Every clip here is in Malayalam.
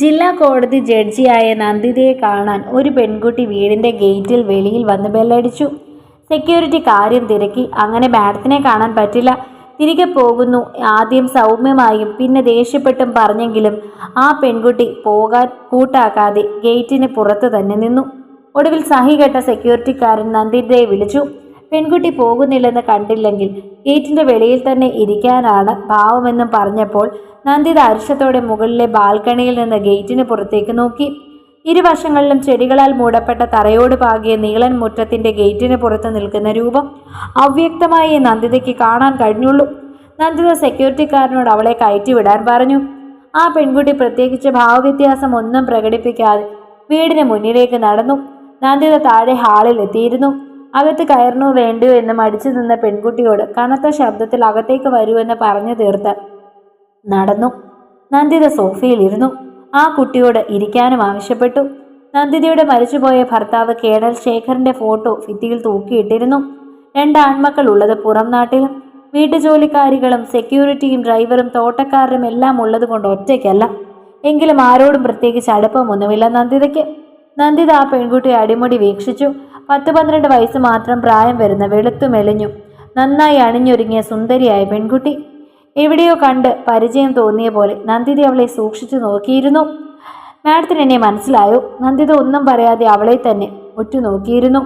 ജില്ലാ കോടതി ജഡ്ജിയായ നന്ദിതയെ കാണാൻ ഒരു പെൺകുട്ടി വീടിന്റെ ഗേറ്റിൽ വെളിയിൽ വന്ന് ബെല്ലടിച്ചു. സെക്യൂരിറ്റി കാര്യം തിരക്കി. അങ്ങനെ മാഡത്തിനെ കാണാൻ പറ്റില്ല. തിരികെ പോകുന്നു. ആദ്യം സൗമ്യമായും പിന്നെ ദേഷ്യപ്പെട്ടും പറഞ്ഞെങ്കിലും ആ പെൺകുട്ടി പോകാൻ കൂട്ടാക്കാതെ ഗേറ്റിന് പുറത്ത് തന്നെ നിന്നു. ഒടുവിൽ സഹികെട്ട സെക്യൂരിറ്റിക്കാരൻ നന്ദിതയെ വിളിച്ചു. പെൺകുട്ടി പോകുന്നില്ലെന്ന് കണ്ടില്ലെങ്കിൽ ഗേറ്റിന്റെ വെളിയിൽ തന്നെ ഇരിക്കാനാണ് ഭാവമെന്നും പറഞ്ഞപ്പോൾ നന്ദിത അരിശത്തോടെ മുകളിലെ ബാൽക്കണിയിൽ നിന്ന് ഗേറ്റിന് പുറത്തേക്ക് നോക്കി. ഇരുവശങ്ങളിലും ചെടികളാൽ മൂടപ്പെട്ട തറയോട് പാകിയ നീളൻ മുറ്റത്തിന്റെ ഗേറ്റിന് പുറത്ത് നിൽക്കുന്ന രൂപം അവ്യക്തമായി നന്ദിതയ്ക്ക് കാണാൻ കഴിഞ്ഞുള്ളൂ. നന്ദിത സെക്യൂരിറ്റിക്കാരനോട് അവളെ കയറ്റിവിടാൻ പറഞ്ഞു. ആ പെൺകുട്ടി പ്രത്യേകിച്ച് ഭാവവ്യത്യാസം ഒന്നും പ്രകടിപ്പിക്കാതെ വീടിന് മുന്നിലേക്ക് നടന്നു. നന്ദിത താഴെ ഹാളിൽ എത്തിയിരുന്നു. അകത്ത് കയറണോ വേണ്ടയോ എന്ന് മടിച്ചു നിന്ന പെൺകുട്ടിയോട് കനത്ത ശബ്ദത്തിൽ അകത്തേക്ക് എന്ന് പറഞ്ഞു തീർത്ത്. നടന്നു. നന്ദിത സോഫയിലിരുന്നു ആ കുട്ടിയോട് ഇരിക്കാനും ആവശ്യപ്പെട്ടു. നന്ദിതയുടെ മരിച്ചുപോയ ഭർത്താവ് കേണൽ ശേഖറിന്റെ ഫോട്ടോ ഭിത്തിയിൽ തൂക്കിയിട്ടിരുന്നു. രണ്ട് ആൺമക്കൾ ഉള്ളത് പുറം നാട്ടിലും വീട്ടുജോലിക്കാരികളും സെക്യൂരിറ്റിയും ഡ്രൈവറും തോട്ടക്കാരനും എല്ലാം ഉള്ളതുകൊണ്ട് ഒറ്റയ്ക്കല്ല. എങ്കിലും ആരോടും പ്രത്യേകിച്ച് അടുപ്പമൊന്നുമില്ല നന്ദിതയ്ക്ക്. നന്ദിത ആ പെൺകുട്ടിയെ അടിമുടി വീക്ഷിച്ചു. പത്ത് പന്ത്രണ്ട് വയസ്സ് മാത്രം പ്രായം വരുന്ന വെളുത്തു മെലിഞ്ഞു നന്നായി അണിഞ്ഞൊരുങ്ങിയ സുന്ദരിയായ പെൺകുട്ടി. എവിടെയോ കണ്ട് പരിചയം തോന്നിയ പോലെ നന്ദിത അവളെ സൂക്ഷിച്ചു നോക്കിയിരുന്നു. മാഡത്തിന് എന്നെ മനസ്സിലായോ? നന്ദിത ഒന്നും പറയാതെ അവളെ തന്നെ ഉറ്റുനോക്കിയിരുന്നു.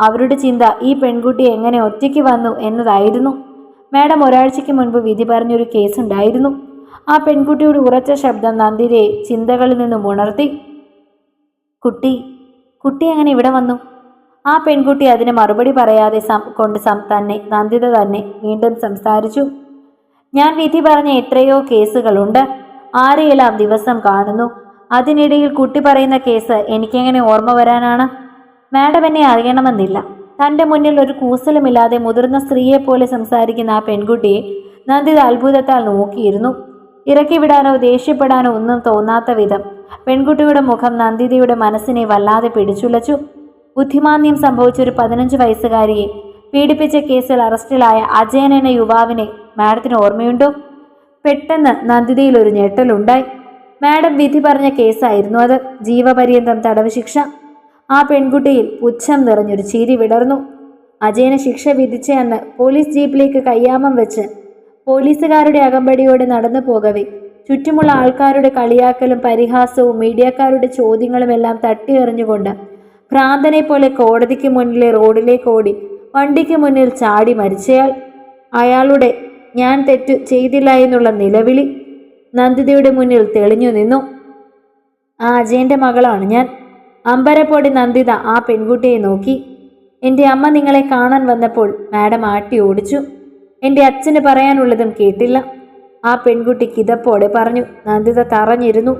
അവരുടെ ചിന്ത ഈ പെൺകുട്ടി എങ്ങനെ ഒറ്റയ്ക്ക് വന്നു എന്നതായിരുന്നു. മാഡം ഒരാഴ്ചയ്ക്ക് മുൻപ് വിധി പറഞ്ഞൊരു കേസുണ്ടായിരുന്നു. ആ പെൺകുട്ടിയുടെ ഉറച്ച ശബ്ദം നന്ദിതയെ ചിന്തകളിൽ നിന്നും ഉണർത്തി. കുട്ടി കുട്ടി അങ്ങനെ ഇവിടെ വന്നു? ആ പെൺകുട്ടി അതിന് മറുപടി പറയാതെ കൊണ്ട് തന്നെ നന്ദിത തന്നെ വീണ്ടും സംസാരിച്ചു. ഞാൻ വിധി പറഞ്ഞ എത്രയോ കേസുകളുണ്ട്. ആരെയെല്ലാം ദിവസം കാണുന്നു? അതിനിടയിൽ കുട്ടി പറയുന്ന കേസ് എനിക്കെങ്ങനെ ഓർമ്മ വരാനാണ്? മാഡം എന്നെ അറിയണമെന്നില്ല. തന്റെ മുന്നിൽ ഒരു കൂസലുമില്ലാതെ മുതിർന്ന സ്ത്രീയെപ്പോലെ സംസാരിക്കുന്ന ആ പെൺകുട്ടിയെ നന്ദിത അത്ഭുതത്താൽ നോക്കിയിരുന്നു. ഇറക്കി വിടാനോ ദേഷ്യപ്പെടാനോ ഒന്നും തോന്നാത്ത വിധം പെൺകുട്ടിയുടെ മുഖം നന്ദിതയുടെ മനസ്സിനെ വല്ലാതെ പിടിച്ചുലച്ചു. ബുദ്ധിമാന്യം സംഭവിച്ച ഒരു പതിനഞ്ച് വയസ്സുകാരിയെ പീഡിപ്പിച്ച കേസിൽ അറസ്റ്റിലായ അജയൻ എന്ന യുവാവിനെ മാഡത്തിന് ഓർമ്മയുണ്ടോ? പെട്ടെന്ന് നന്ദിതയിൽ ഒരു ഞെട്ടലുണ്ടായി. മാഡം വിധി പറഞ്ഞ കേസായിരുന്നു അത്. ജീവപര്യന്തം തടവ് ശിക്ഷ. ആ പെൺകുട്ടിയിൽ പുച്ഛം നിറഞ്ഞൊരു ചിരി വിടർന്നു. അജയന് ശിക്ഷ വിധിച്ച അന്ന് പോലീസ് ജീപ്പിലേക്ക് കയ്യാമം വെച്ച് പോലീസുകാരുടെ അകമ്പടിയോടെ നടന്നു പോകവേ ചുറ്റുമുള്ള ആൾക്കാരുടെ കളിയാക്കലും പരിഹാസവും മീഡിയക്കാരുടെ ചോദ്യങ്ങളും എല്ലാം തട്ടിയെറിഞ്ഞുകൊണ്ട് ഭ്രാന്തനെ പോലെ കോടതിക്ക് മുന്നിലെ റോഡിലേക്ക് ഓടി വണ്ടിക്ക് മുന്നിൽ ചാടി മരിച്ചയാൾ. അയാളുടെ ഞാൻ തെറ്റു ചെയ്തില്ല എന്നുള്ള നിലവിളി നന്ദിതയുടെ മുന്നിൽ തെളിഞ്ഞു നിന്നു. ആ അജയന്റെ മകളാണ് ഞാൻ. അമ്പരപ്പോടി നന്ദിത ആ പെൺകുട്ടിയെ നോക്കി. എന്റെ അമ്മ നിങ്ങളെ കാണാൻ വന്നപ്പോൾ മാഡം ആട്ടി ഓടിച്ചു. എന്റെ അച്ഛന് പറയാനുള്ളതും കേട്ടില്ല. ആ പെൺകുട്ടി കിതപ്പോടെ പറഞ്ഞു. നന്ദിത തറഞ്ഞിരുന്നു.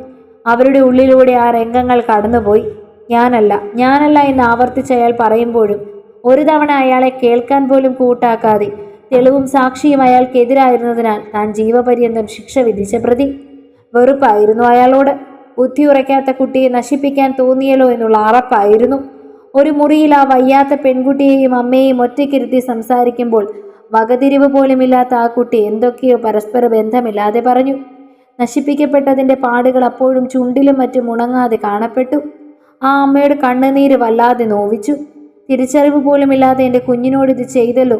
അവരുടെ ഉള്ളിലൂടെ ആ രംഗങ്ങൾ കടന്നുപോയി. ഞാനല്ല ഞാനല്ല എന്ന് ആവർത്തിച്ച് അയാൾ പറയുമ്പോഴും ഒരു തവണ അയാളെ കേൾക്കാൻ പോലും കൂട്ടാക്കാതെ തെളിവും സാക്ഷിയും അയാൾക്കെതിരായിരുന്നതിനാൽ താൻ ജീവപര്യന്തം ശിക്ഷ വിധിച്ച പ്രതി. വെറുപ്പായിരുന്നു അയാളോട്. ബുദ്ധി ഉറയ്ക്കാത്ത കുട്ടിയെ നശിപ്പിക്കാൻ തോന്നിയല്ലോ എന്നുള്ള അറപ്പായിരുന്നു. ഒരു മുറിയിൽ ആ വയ്യാത്ത പെൺകുട്ടിയെയും അമ്മയെയും ഒറ്റയ്ക്കിരുത്തി സംസാരിക്കുമ്പോൾ വകതിരിവ് പോലുമില്ലാത്ത ആ കുട്ടി എന്തൊക്കെയോ പരസ്പര ബന്ധമില്ലാതെ പറഞ്ഞു. നശിപ്പിക്കപ്പെട്ടതിന്റെ പാടുകൾ അപ്പോഴും ചുണ്ടിലും മറ്റും ഉണങ്ങാതെ കാണപ്പെട്ടു. ആ അമ്മയുടെ കണ്ണുനീര് വല്ലാതെ നോവിച്ചു. തിരിച്ചറിവ് പോലുമില്ലാതെ എന്റെ കുഞ്ഞിനോട് ഇത് ചെയ്തല്ലോ.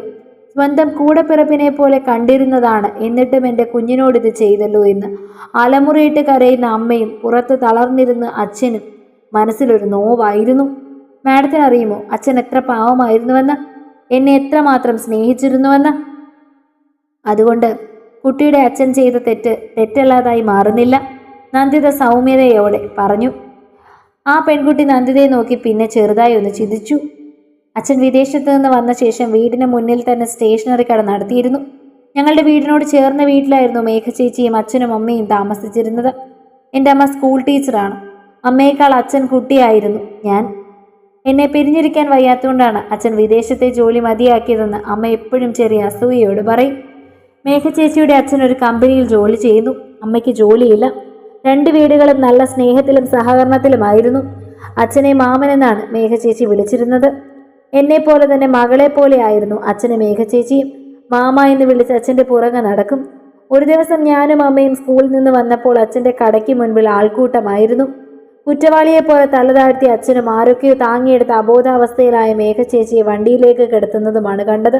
സ്വന്തം കൂടപ്പിറപ്പിനെ പോലെ കണ്ടിരുന്നതാണ് എന്നിട്ടും എന്റെ കുഞ്ഞിനോട് ഇത് ചെയ്തല്ലോ എന്ന് അലമുറയിട്ട് കരയുന്ന അമ്മയും പുറത്ത് തളർന്നിരുന്ന അച്ഛനും മനസ്സിലൊരു നോവായിരുന്നു. മാഡത്തിന് അറിയുമോ അച്ഛൻ എത്ര പാവമായിരുന്നുവെന്ന്? എന്നെ എത്രമാത്രം സ്നേഹിച്ചിരുന്നുവെന്ന്? അതുകൊണ്ട് കുട്ടിയുടെ അച്ഛൻ ചെയ്ത തെറ്റ് തെറ്റല്ലാതായി മാറുന്നില്ല. നന്ദിത സൗമ്യതയോടെ പറഞ്ഞു. ആ പെൺകുട്ടി നന്ദിതയെ നോക്കി പിന്നെ ചെറുതായി ഒന്ന് ചിന്തിച്ചു. അച്ഛൻ വിദേശത്ത് നിന്ന് വന്ന ശേഷം വീടിന് മുന്നിൽ തന്നെ സ്റ്റേഷനറി കട നടത്തിയിരുന്നു. ഞങ്ങളുടെ വീടിനോട് ചേർന്ന വീട്ടിലായിരുന്നു മേഘ ചേച്ചിയും അച്ഛനും അമ്മയും താമസിച്ചിരുന്നത്. എന്റെ അമ്മ സ്കൂൾ ടീച്ചറാണ്. അമ്മയേക്കാൾ അച്ഛൻ കുട്ടിയായിരുന്നു ഞാൻ. എന്നെ പിരിഞ്ഞിരിക്കാൻ വയ്യാത്തതുകൊണ്ടാണ് അച്ഛൻ വിദേശത്തെ ജോലി മതിയാക്കിയതെന്ന് അമ്മ എപ്പോഴും ചെറിയ അസൂയയോട് പറയും. മേഘ ചേച്ചിയുടെ അച്ഛൻ ഒരു കമ്പനിയിൽ ജോലി ചെയ്യുന്നു. അമ്മയ്ക്ക് ജോലിയില്ല. രണ്ട് വീടുകളും നല്ല സ്നേഹത്തിലും സഹകരണത്തിലുമായിരുന്നു. അച്ഛനെ മേഘ ചേച്ചി വിളിച്ചിരുന്നത്. എന്നെ പോലെ തന്നെ മകളെ പോലെ ആയിരുന്നു അച്ഛനെ മേഘ ചേച്ചിയും മാമ എന്ന് വിളിച്ച് അച്ഛന്റെ പുറകെ നടക്കും. ഒരു ദിവസം ഞാനും അമ്മയും സ്കൂളിൽ നിന്ന് വന്നപ്പോൾ അച്ഛന്റെ കടയ്ക്ക് മുൻപിൽ ആൾക്കൂട്ടമായിരുന്നു. കുറ്റവാളിയെപ്പോലെ തലതാഴ്ത്തി അച്ഛനും ആരൊക്കെയോ താങ്ങിയെടുത്ത അബോധാവസ്ഥയിലായ മേഘ ചേച്ചിയെ വണ്ടിയിലേക്ക് കിടത്തുന്നതുമാണ് കണ്ടത്.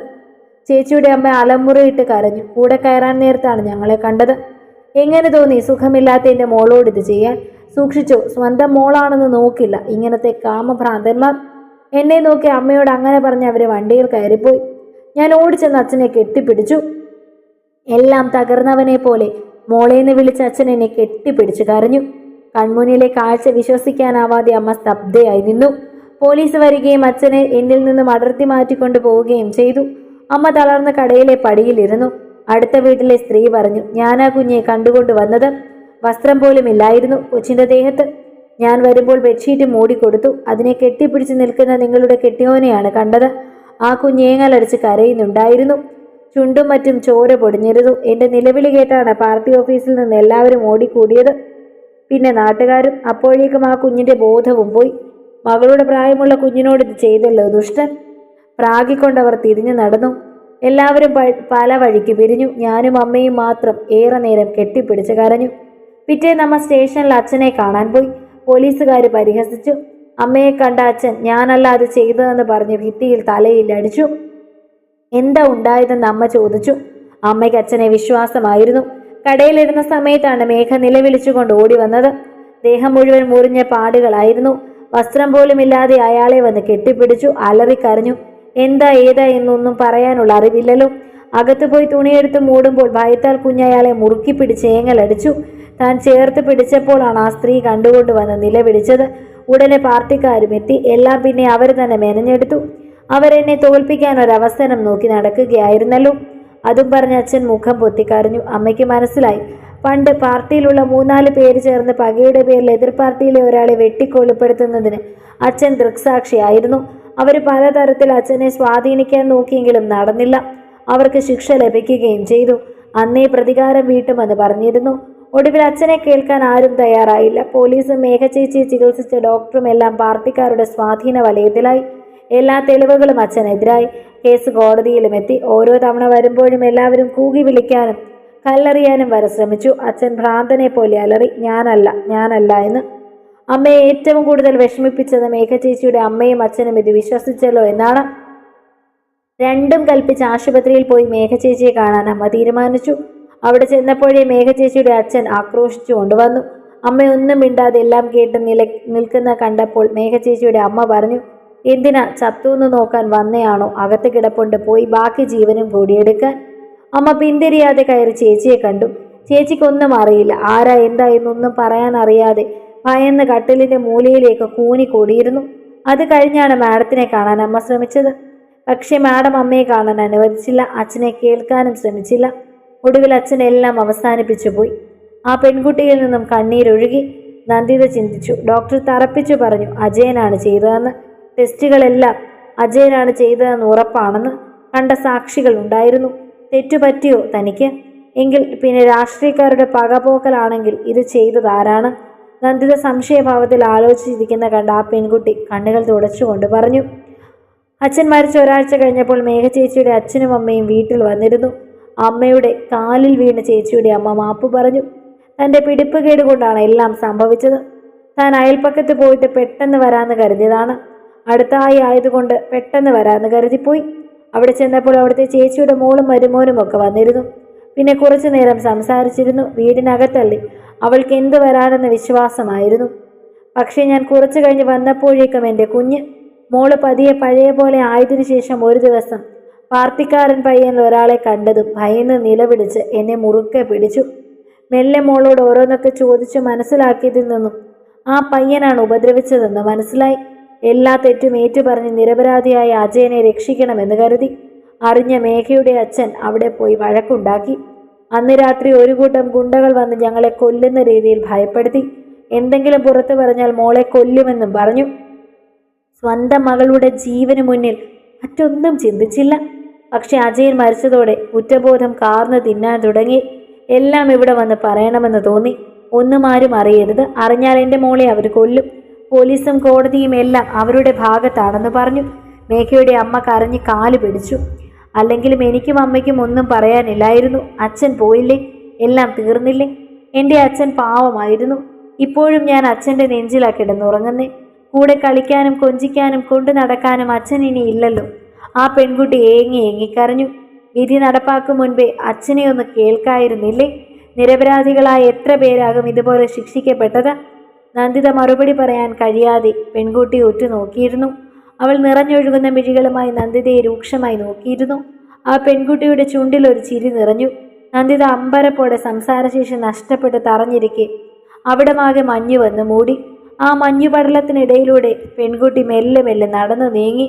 ചേച്ചിയുടെ അമ്മ അലമുറയിട്ട് കരഞ്ഞു. കൂടെ കയറാൻ നേരത്താണ് ഞങ്ങളെ കണ്ടത്. എങ്ങനെ തോന്നി സുഖമില്ലാത്ത എന്റെ മോളോട് ഇത് ചെയ്യാൻ? സൂക്ഷിച്ചോ സ്വന്തം മോളാണെന്ന് നോക്കില്ല. ഇങ്ങനത്തെ കാമഭ്രാന്തന്മാർ. എന്നെ നോക്കി അമ്മയോട് അങ്ങനെ പറഞ്ഞ് അവർ വണ്ടിയിൽ കയറിപ്പോയി. ഞാൻ ഓടിച്ചെന്ന് അച്ഛനെ കെട്ടിപ്പിടിച്ചു. എല്ലാം തകർന്നവനെ പോലെ മോളേന്ന് വിളിച്ച അച്ഛൻ എന്നെ കെട്ടിപ്പിടിച്ചു കരഞ്ഞു. കൺമുന്നിലെ കാഴ്ച വിശ്വസിക്കാനാവാതെ അമ്മ സ്തബ്ധയായി നിന്നു. പോലീസ് വരികയും അച്ഛനെ എന്നിൽ നിന്നും അടർത്തി മാറ്റിക്കൊണ്ടു പോവുകയും ചെയ്തു. അമ്മ തളർന്ന കടയിലെ പടിയിലിരുന്നു അടുത്ത വീട്ടിലെ സ്ത്രീ പറഞ്ഞു ഞാനാ കുഞ്ഞെ കണ്ടുകൊണ്ട് വന്നത് വസ്ത്രം പോലും ഇല്ലായിരുന്നു കൊച്ചിന്റെ ദേഹത്ത്. ഞാൻ വരുമ്പോൾ ബെഡ്ഷീറ്റ് മൂടിക്കൊടുത്തു. അതിനെ കെട്ടിപ്പിടിച്ച് നിൽക്കുന്ന നിങ്ങളുടെ കെട്ടിയോനെയാണ് കണ്ടത്. ആ കുഞ്ഞേങ്ങലടിച്ച് കരയുന്നുണ്ടായിരുന്നു. ചുണ്ടും മറ്റും ചോര പൊടിഞ്ഞിരുന്നു. എന്റെ നിലവിളി കേട്ടാണ് പാർട്ടി ഓഫീസിൽ നിന്ന് എല്ലാവരും ഓടിക്കൂടിയത്. പിന്നെ നാട്ടുകാരും അപ്പോഴേക്കും ആ കുഞ്ഞിന്റെ ബോധവും പോയി. മകളുടെ പ്രായമുള്ള കുഞ്ഞിനോട് ഇത് ചെയ്തല്ലോ ദുഷ്ടൻ. പ്രാഗിക്കൊണ്ടവർ തിരിഞ്ഞു നടന്നു. എല്ലാവരും പല വഴിക്ക് പിരിഞ്ഞു. ഞാനും അമ്മയും മാത്രം ഏറെ നേരം കെട്ടിപ്പിടിച്ച് കരഞ്ഞു. പിറ്റേ നമ്മ സ്റ്റേഷനിൽ അച്ഛനെ കാണാൻ പോയി. പോലീസുകാർ പരിഹസിച്ചു. അമ്മയെ കണ്ട അച്ഛൻ ഞാനല്ല അത് ചെയ്തതെന്ന് പറഞ്ഞ് ഭിത്തിയിൽ തലയിൽ അടിച്ചു എന്താ ഉണ്ടായതെന്ന് അമ്മ ചോദിച്ചു. അമ്മയ്ക്ക് അച്ഛനെ വിശ്വാസമായിരുന്നു. കടയിലിരുന്ന സമയത്താണ് മേഘ നിലവിളിച്ചുകൊണ്ട് ഓടി വന്നത്. ദേഹം മുഴുവൻ മുറിഞ്ഞ പാടുകളായിരുന്നു. വസ്ത്രം പോലും ഇല്ലാതെ അയാളെ വന്ന് കെട്ടിപ്പിടിച്ചു അലറിക്കരഞ്ഞു എന്താ ഏതാ എന്നൊന്നും പറയാനുള്ള അറിവില്ലല്ലോ. അകത്തുപോയി തുണിയെടുത്ത് മൂടുമ്പോൾ ഭയത്താൽ കുഞ്ഞയാളെ മുറുക്കി പിടിച്ച് ഏങ്ങലടിച്ചു താൻ ചേർത്ത് പിടിച്ചപ്പോഴാണ് ആ സ്ത്രീ കണ്ടുകൊണ്ട് വന്ന് നിലവിളിച്ചത്. ഉടനെ പാർട്ടിക്കാരും എത്തി. എല്ലാം പിന്നെ അവർ തന്നെ മെനഞ്ഞെടുത്തു. അവരെന്നെ തോൽപ്പിക്കാൻ ഒരവസരം നോക്കി നടക്കുകയായിരുന്നല്ലോ. അതും പറഞ്ഞ് അച്ഛൻ മുഖം പൊത്തിക്കരഞ്ഞു. അമ്മയ്ക്ക് മനസ്സിലായി. പണ്ട് പാർട്ടിയിലുള്ള മൂന്നാൽ പേര് ചേർന്ന് പകയുടെ പേരിൽ എതിർ പാർട്ടിയിലെ ഒരാളെ വെട്ടിക്കൊലപ്പെടുത്തുന്നതിന് അച്ഛൻ ദൃക്സാക്ഷിയായിരുന്നു. അവർ പലതരത്തിൽ അച്ഛനെ സ്വാധീനിക്കാൻ നോക്കിയെങ്കിലും നടന്നില്ല. അവർക്ക് ശിക്ഷ ലഭിക്കുകയും ചെയ്തു. അന്നേ പ്രതികാരം വീട്ടുമെന്ന് പറഞ്ഞിരുന്നു. ഒടുവിൽ അച്ഛനെ കേൾക്കാൻ ആരും തയ്യാറായില്ല. പോലീസും മേഘചേച്ചിയെ ചികിത്സിച്ച ഡോക്ടറും എല്ലാം പാർട്ടിക്കാരുടെ സ്വാധീന വലയത്തിലായി. എല്ലാ തെളിവുകളും അച്ഛനെതിരായി. കേസ് കോടതിയിലും എത്തി. ഓരോ തവണ വരുമ്പോഴും എല്ലാവരും കൂകി വിളിക്കാനും കല്ലെറിയാനും വരെ ശ്രമിച്ചു. അച്ഛൻ ഭ്രാന്തനെ പോലെ അലറി ഞാനല്ല ഞാനല്ല എന്ന്. അമ്മയെ ഏറ്റവും കൂടുതൽ വിഷമിപ്പിച്ചത് മേഘചേച്ചിയുടെ അമ്മയും അച്ഛനും. ഇത് വിശ്വസിച്ചല്ലോ എന്നാണ്. രണ്ടും കൽപ്പിച്ച് ആശുപത്രിയിൽ പോയി മേഘചേച്ചിയെ കാണാൻ അമ്മ തീരുമാനിച്ചു. അവിടെ ചെന്നപ്പോഴേ മേഘചേച്ചിയുടെ അച്ഛൻ ആക്രോശിച്ചു കൊണ്ടുവന്നു. അമ്മയൊന്നും മിണ്ടാതെ എല്ലാം കേട്ട് നില നിൽക്കുന്ന കണ്ടപ്പോൾ മേഘചേച്ചിയുടെ അമ്മ പറഞ്ഞു എന്തിനാ ചത്തുവെന്ന് നോക്കാൻ വന്നയാണോ? അകത്ത് കിടപ്പുണ്ട്. പോയി ബാക്കി ജീവനും കൂടിയെടുക്കാൻ അമ്മ പിന്തിരിയാതെ കയറി ചേച്ചിയെ കണ്ടു. ചേച്ചിക്കൊന്നും അറിയില്ല. ആരാ എന്താ എന്നൊന്നും പറയാൻ അറിയാതെ ഭയന്ന് കട്ടിലിന്റെ മൂലയിലേക്ക് കൂനി കൂടിയിരുന്നു അത് കഴിഞ്ഞാണ് മാഡത്തിനെ കാണാൻ അമ്മ ശ്രമിച്ചത്. പക്ഷേ മാഡം അമ്മയെ കാണാൻ അനുവദിച്ചില്ല. അച്ഛനെ കേൾക്കാനും ശ്രമിച്ചില്ല. ഒടുവിൽ അച്ഛനെല്ലാം അവസാനിപ്പിച്ചു പോയി. ആ പെൺകുട്ടിയിൽ നിന്നും കണ്ണീരൊഴുകി നന്ദിത ചിന്തിച്ചു. ഡോക്ടർ തറപ്പിച്ചു പറഞ്ഞു അജയനാണ് ചെയ്തതെന്ന്. ടെസ്റ്റുകളെല്ലാം അജയനാണ് ചെയ്തതെന്ന് ഉറപ്പാണെന്ന് കണ്ട സാക്ഷികൾ ഉണ്ടായിരുന്നു. തെറ്റുപറ്റിയോ തനിക്ക്? എങ്കിൽ പിന്നെ രാഷ്ട്രീയക്കാരുടെ പകപോക്കലാണെങ്കിൽ ഇത് ചെയ്തത് ആരാണ്? നന്ദിത സംശയഭാവത്തിൽ ആലോചിച്ചിരിക്കുന്ന കണ്ട ആ പെൺകുട്ടി കണ്ണുകൾ തുടച്ചുകൊണ്ട് പറഞ്ഞു. അച്ഛൻ മരിച്ച ഒരാഴ്ച കഴിഞ്ഞപ്പോൾ മേഘചേച്ചിയുടെ അച്ഛനും അമ്മയും വീട്ടിൽ വന്നിരുന്നു. അമ്മയുടെ കാലിൽ വീണ ചേച്ചിയുടെ അമ്മ മാപ്പ് പറഞ്ഞു. തന്റെ പിടിപ്പുകേട് കൊണ്ടാണ് എല്ലാം സംഭവിച്ചത്. താൻ അയൽപ്പക്കത്ത് പോയിട്ട് പെട്ടെന്ന് വരാമെന്ന് കരുതിയതാണ്. അടുത്തായി ആയതുകൊണ്ട് പെട്ടെന്ന് വരാമെന്ന് കരുതിപ്പോയി. അവിടെ ചെന്നപ്പോൾ അവിടുത്തെ ചേച്ചിയുടെ മോളും മരുമോനും ഒക്കെ വന്നിരുന്നു. പിന്നെ കുറച്ചു നേരം സംസാരിച്ചിരുന്നു വീടിനകത്തല്ലേ. അവൾക്ക് എന്ത് വരാനെന്ന് വിശ്വാസമായിരുന്നു. പക്ഷേ ഞാൻ കുറച്ചു കഴിഞ്ഞ് വന്നപ്പോഴേക്കും എന്റെ കുഞ്ഞ് മോൾ പതിയെ പഴയ പോലെ ആയതിനു ശേഷം ഒരു ദിവസം പാർട്ടിക്കാരൻ പയ്യനിൽ ഒരാളെ കണ്ടതും ഭയന്ന് നിലവിളിച്ച് എന്നെ മുറുക്കെ പിടിച്ചു. മെല്ലെ മോളോട് ഓരോന്നൊക്കെ ചോദിച്ചു മനസ്സിലാക്കിയതിൽ നിന്നും ആ പയ്യനാണ് ഉപദ്രവിച്ചതെന്ന് മനസ്സിലായി. എല്ലാ തെറ്റും ഏറ്റുപറഞ്ഞ് നിരപരാധിയായ അജയനെ രക്ഷിക്കണമെന്ന് കരുതി. അറിഞ്ഞ മേഘയുടെ അച്ഛൻ അവിടെ പോയി വഴക്കുണ്ടാക്കി. അന്ന് രാത്രി ഒരു കൂട്ടം ഗുണ്ടകൾ വന്ന് ഞങ്ങളെ കൊല്ലുന്ന രീതിയിൽ ഭയപ്പെടുത്തി. എന്തെങ്കിലും പുറത്തു പറഞ്ഞാൽ മോളെ കൊല്ലുമെന്നും പറഞ്ഞു. സ്വന്തം മകളുടെ ജീവന് മുന്നിൽ മറ്റൊന്നും ചിന്തിച്ചില്ല. പക്ഷെ അജയൻ മരിച്ചതോടെ കുറ്റബോധം കാർന്ന് തിന്നാൻ തുടങ്ങി. എല്ലാം ഇവിടെ വന്ന് പറയണമെന്ന് തോന്നി. ഒന്നും ആരും അറിയരുത്. അറിഞ്ഞാൽ എന്റെ മോളെ അവർ കൊല്ലും. പോലീസും കോടതിയും എല്ലാം അവരുടെ ഭാഗത്താണെന്ന് പറഞ്ഞു. മേഘയുടെ അമ്മ കരഞ്ഞ് കാൽ പിടിച്ചു. അല്ലെങ്കിലും എനിക്കും അമ്മയ്ക്കും ഒന്നും പറയാനില്ലായിരുന്നു. അച്ഛൻ പോയില്ലേ? എല്ലാം തീർന്നില്ലേ? എന്റെ അച്ഛൻ പാവമായിരുന്നു. ഇപ്പോഴും ഞാൻ അച്ഛന്റെ നെഞ്ചിലാ കിടന്നുറങ്ങുന്നേ. കൂടെ കളിക്കാനും കൊഞ്ചിക്കാനും കൊണ്ടു നടക്കാനും അച്ഛൻ ഇനി ഇല്ലല്ലോ. ആ പെൺകുട്ടി ഏങ്ങി ഏങ്ങിക്കരഞ്ഞു വിധി നടപ്പാക്കും മുൻപേ അച്ഛനെ ഒന്ന് കേൾക്കായിരുന്നില്ലേ? നിരപരാധികളായ എത്ര പേരാകും ഇതുപോലെ ശിക്ഷിക്കപ്പെട്ടത്? നന്ദിത മറുപടി പറയാൻ കഴിയാതെ പെൺകുട്ടി ഉറ്റുനോക്കിയിരുന്നു. അവൾ നിറഞ്ഞൊഴുകുന്ന മിഴികളുമായി നന്ദിതയെ രൂക്ഷമായി നോക്കിയിരുന്നു. ആ പെൺകുട്ടിയുടെ ചുണ്ടിൽ ഒരു ചിരി നിറഞ്ഞു. നന്ദിത അമ്പരപ്പോടെ സംസാരശേഷി നഷ്ടപ്പെട്ട് തറഞ്ഞിരിക്കെ. അവിടമാകെ മഞ്ഞു വന്ന് മൂടി. ആ മഞ്ഞുപടലത്തിനിടയിലൂടെ പെൺകുട്ടി മെല്ലെ മെല്ലെ നടന്നു നീങ്ങി.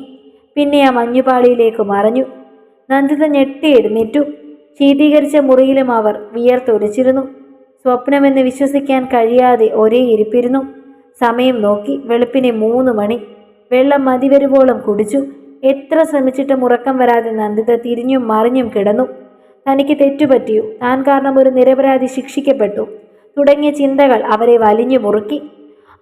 പിന്നെ ആ മഞ്ഞുപാളിയിലേക്ക് മറഞ്ഞു. നന്ദിത ഞെട്ടിയെടുന്നിട്ടു ശീതീകരിച്ച മുറിയിലും അവർ വിയർത്തൊലിച്ചിരുന്നു. സ്വപ്നമെന്ന് വിശ്വസിക്കാൻ കഴിയാതെ ഒരേ ഇരിപ്പിരുന്നു. സമയം നോക്കി വെളുപ്പിനെ മൂന്ന് മണി. വെള്ളം മതിവരുവോളം കുടിച്ചു. എത്ര ശ്രമിച്ചിട്ടും ഉറക്കം വരാതെ നന്ദിത തിരിഞ്ഞും മറിഞ്ഞും കിടന്നു. തനിക്ക് തെറ്റുപറ്റിയു? താൻ കാരണം ഒരു നിരപരാധി ശിക്ഷിക്കപ്പെട്ടു. തുടങ്ങിയ ചിന്തകൾ അവരെ വലിഞ്ഞു മുറുക്കി.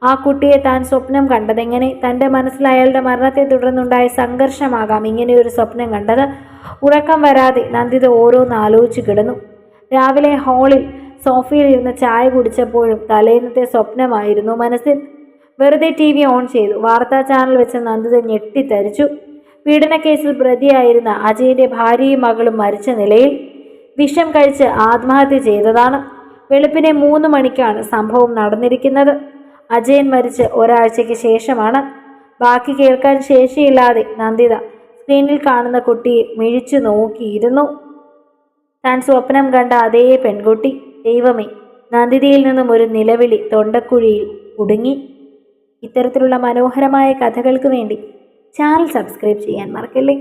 ആ കുട്ടിയെ താൻ സ്വപ്നം കണ്ടതെങ്ങനെ? തന്റെ മനസ്സിൽ അയാളുടെ മരണത്തെ തുടർന്നുണ്ടായ സംഘർഷമാകാം ഇങ്ങനെയൊരു സ്വപ്നം കണ്ടത്. ഉറക്കം വരാതെ നന്ദിത ഓരോന്ന് ആലോചിച്ചു കിടന്നു. രാവിലെ ഹാളിൽ സോഫയിൽ ഇരുന്ന് ചായ കുടിച്ചപ്പോഴും തലേന്നത്തെ സ്വപ്നമായിരുന്നു മനസ്സിൽ. വെറുതെ ടി വി ഓൺ ചെയ്തു. വാർത്താ ചാനൽ വെച്ച് നന്ദിത ഞെട്ടിത്തരിച്ചു. പീഡനക്കേസിൽ പ്രതിയായിരുന്ന അജയന്റെ ഭാര്യയും മകളും മരിച്ച നിലയിൽ വിഷം കഴിച്ച് ആത്മഹത്യ ചെയ്തതാണ്. വെളുപ്പിനെ മൂന്ന് മണിക്കാണ് സംഭവം നടന്നിരിക്കുന്നത്. അജയൻ മരിച്ച് ഒരാഴ്ചയ്ക്ക് ശേഷമാണ്. ബാക്കി കേൾക്കാൻ ശേഷിയില്ലാതെ നന്ദിത സ്ക്രീനിൽ കാണുന്ന കുട്ടിയെ മിഴിച്ചു നോക്കിയിരുന്നു. താൻ സ്വപ്നം കണ്ട അതേ പെൺകുട്ടി. ദൈവമേ നന്ദിതയിൽ നിന്നും ഒരു നിലവിളി തൊണ്ടക്കുഴിയിൽ കുടുങ്ങി. ഇത്തരത്തിലുള്ള മനോഹരമായ കഥകൾക്ക് വേണ്ടി ചാനൽ സബ്സ്ക്രൈബ് ചെയ്യാൻ മറക്കല്ലേ?